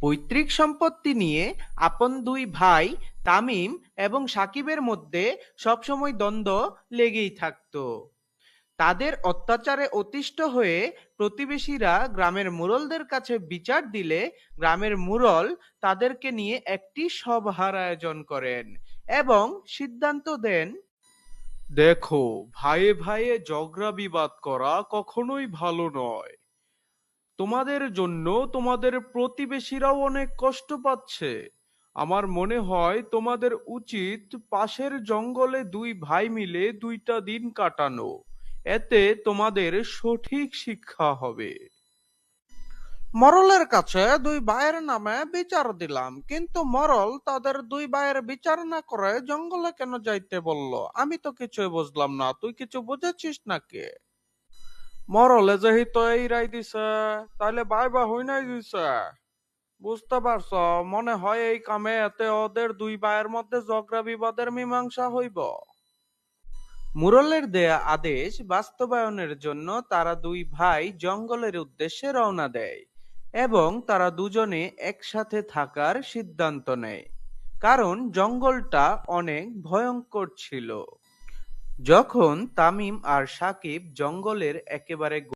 পৈতৃক সম্পত্তি নিয়ে আপন দুই ভাই তামিম এবং সাকিবের মধ্যে সবসময় দ্বন্দ্ব লেগেই থাকতো। তাদের অত্যাচারে অতিষ্ঠ হয়ে প্রতিবেশীরা গ্রামের মুরলদের কাছে বিচার দিলে গ্রামের মুরল তাদেরকে নিয়ে একটি সভার আয়োজন করেন এবং সিদ্ধান্ত দেন, দেখো, ভাইয়ে ভাইয়ে ঝগড়া বিবাদ করা কখনোই ভালো নয়। তোমাদের জন্য তোমাদের প্রতিবেশীরাও অনেক কষ্ট পাচ্ছে। আমার মনে হয় তোমাদের উচিত পাশের জঙ্গলে দুই ভাই মিলে দুইটা দিন কাটানো। এতে তোমাদের সঠিক শিক্ষা হবে। মরলের কাছে দুই ভাইয়ের নামে বিচার দিলাম, কিন্তু মরল তাদের দুই ভাইয়ের বিচার না করে জঙ্গলে কেন যাইতে বলল? আমি তো কিছুই বুঝলাম না, তুই কিছু বুঝেছিস নাকি? মরলে এই রাই দিছে তাহলে ভাই বা হই নাই দিছে। বুঝতে পারছ মনে হয় এই কামে এতে ওদের দুই ভাইয়ের মধ্যে ঝগড়া বিবাদের মীমাংসা হইব। মুরলের দেয়া আদেশ বাস্তবায়নের জন্য তারা দুই ভাই জঙ্গলের উদ্দেশ্যে রওনা দেয় এবং তারা দুজনে একসাথে থাকার সিদ্ধান্ত নেয়। কারণ জঙ্গলটা অনেক ভয়ঙ্কর ছিল। যখন তামিম আর সাকিব জঙ্গলের একেবারে